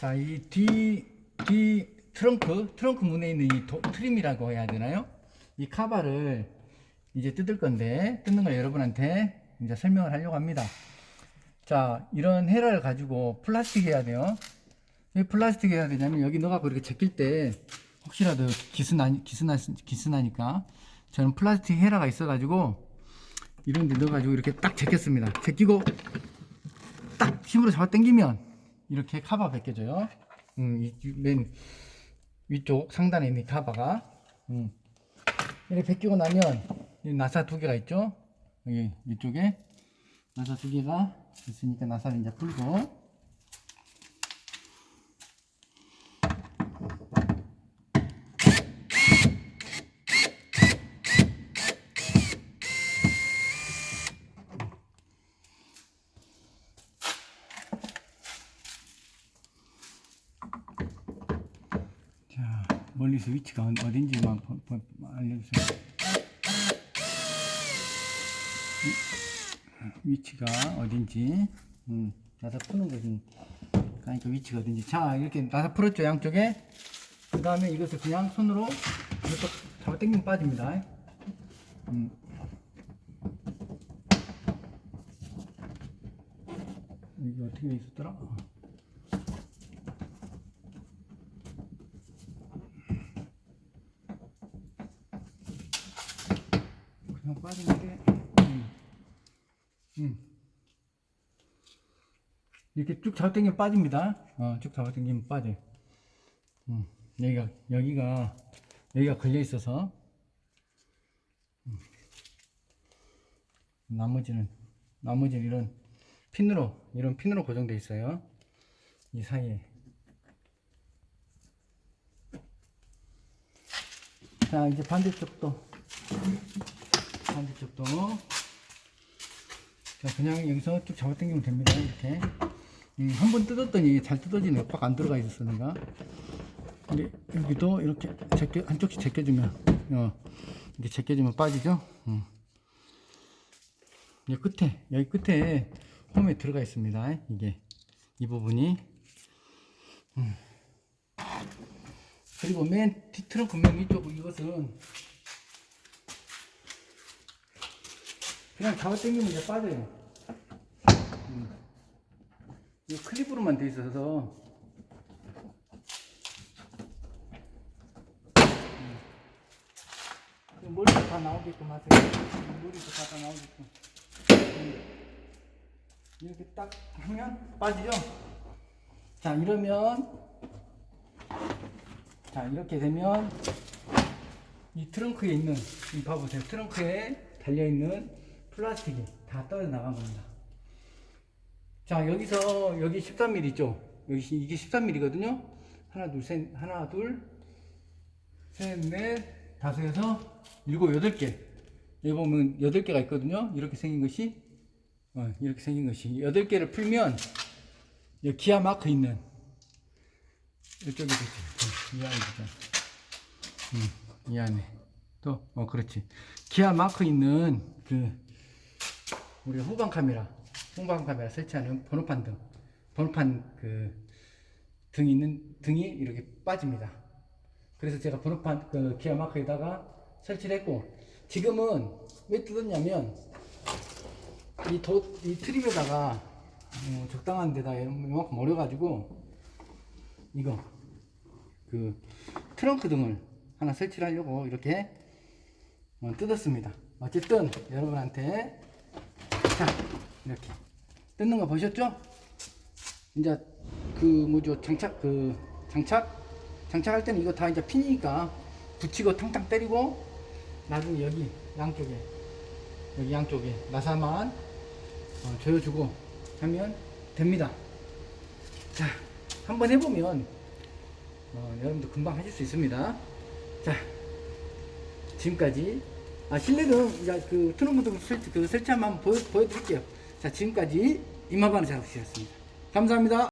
자, 이 뒤, 뒤 트렁크, 트렁크 문에 있는 이 도- 트림이라고 해야 되나요? 이 카바를 이제 뜯을 건데, 뜯는 걸 여러분한테 이제 설명을 하려고 합니다. 자, 이런 헤라를 가지고 플라스틱 해야 돼요. 왜 플라스틱 해야 되냐면, 여기 넣어갖고 이렇게 제낄 때, 혹시라도 기스나, 기스나, 기스나니까, 저는 플라스틱 헤라가 있어가지고, 이런 데 넣어가지고 이렇게 딱 제꼈습니다. 제끼고, 딱 힘으로 잡아 당기면 이렇게 카바 벗겨져요. 음, 맨 위쪽 상단에 있는 카바가 음. 이렇게 벗기고 나면 이 나사 두 개가 있죠. 여기 이쪽에 나사 두 개가 있으니까 나사를 이제 풀고 자 멀리서 위치가 어딘지만 알려주세요. 위- 위치가 어딘지 음, 나사 푸는 것은 그러니까 위치가 어딘지 자 이렇게 나사 풀었죠 양쪽에 그 다음에 이것을 그냥 손으로 이렇게 잡아 당기면 빠집니다 음. 이게 어떻게 돼 있었더라? 어. 그냥 빠지는 게 음. 음. 이렇게 쭉 잡아 당기면 빠집니다. 어, 쭉 잡아 당기면 빠져. 음. 여기가 여기가 여기가 걸려 있어서 음. 나머지는 나머지는 이런 핀으로 이런 핀으로 고정돼 있어요. 이 사이에. 자 이제 반대쪽도 반대쪽도. 자 그냥 여기서 쭉 잡아 당기면 됩니다 이렇게. 음, 한번 뜯었더니 잘 뜯어지네요 꽉 안 들어가 있었으니까 근데 여기도 이렇게 제껴 한쪽씩 제껴주면 어, 이렇게 제껴주면 빠지죠? 음. 여기 끝에 여기 끝에 홈에 들어가 있습니다 이게. 이 부분이. 음. 그리고 맨 뒤트렁크 맨 위쪽 이것은 그냥 잡아 당기면 이제 빠져요. 음. 이 클립으로만 돼 있어서 음. 머리도 다 나오게끔 하세요. 머리도 다, 다 나오게끔. 음. 이렇게 딱 하면 빠지죠? 자, 이러면 자, 이렇게 되면 이 트렁크에 있는 이 봐보세요. 트렁크에 달려 있는 플라스틱이 다 떨어 나간 겁니다. 자 여기서 여기 13mm 있죠. 여기 시- 이게 13mm거든요. 하나 둘 셋 하나 둘 셋 넷 다섯 여섯 일곱 여덟 개. 여기 보면 여덟 개가 있거든요. 이렇게 생긴 것이 어, 이렇게 생긴 것이 여덟 개를 풀면 여기 기아 마크 있는 이쪽에 있지. 이 안에. 음, 이 안에 또 어 그렇지. 기아 마크 있는 그 우리 후방 카메라, 후방 카메라 설치하는 번호판 등, 번호판 그 등이 있는 등이 이렇게 빠집니다. 그래서 제가 번호판 그 기아 마크에다가 설치를 했고 지금은 왜 뜯었냐면 이 도, 이 트림에다가 어, 적당한 데다 이만큼 어려가지고 이거 그 트렁크 등을 하나 설치를 하려고 이렇게 어, 뜯었습니다. 어쨌든 여러분한테 자 이렇게 뜯는 거 보셨죠? 이제 그 뭐죠 장착 그 장착 장착할 때는 이거 다 이제 핀이니까 붙이고 탕탕 때리고 나중에 여기 양쪽에 여기 양쪽에 나사만 어, 조여주고 하면 됩니다. 자 한번 해보면 어, 여러분도 금방 하실 수 있습니다. 자 지금까지 아 실내는 이제 그 트렁크 설치 그 설치하면 한번 보여, 보여드릴게요. 자 지금까지 이마바는 작업실이었습니다. 감사합니다.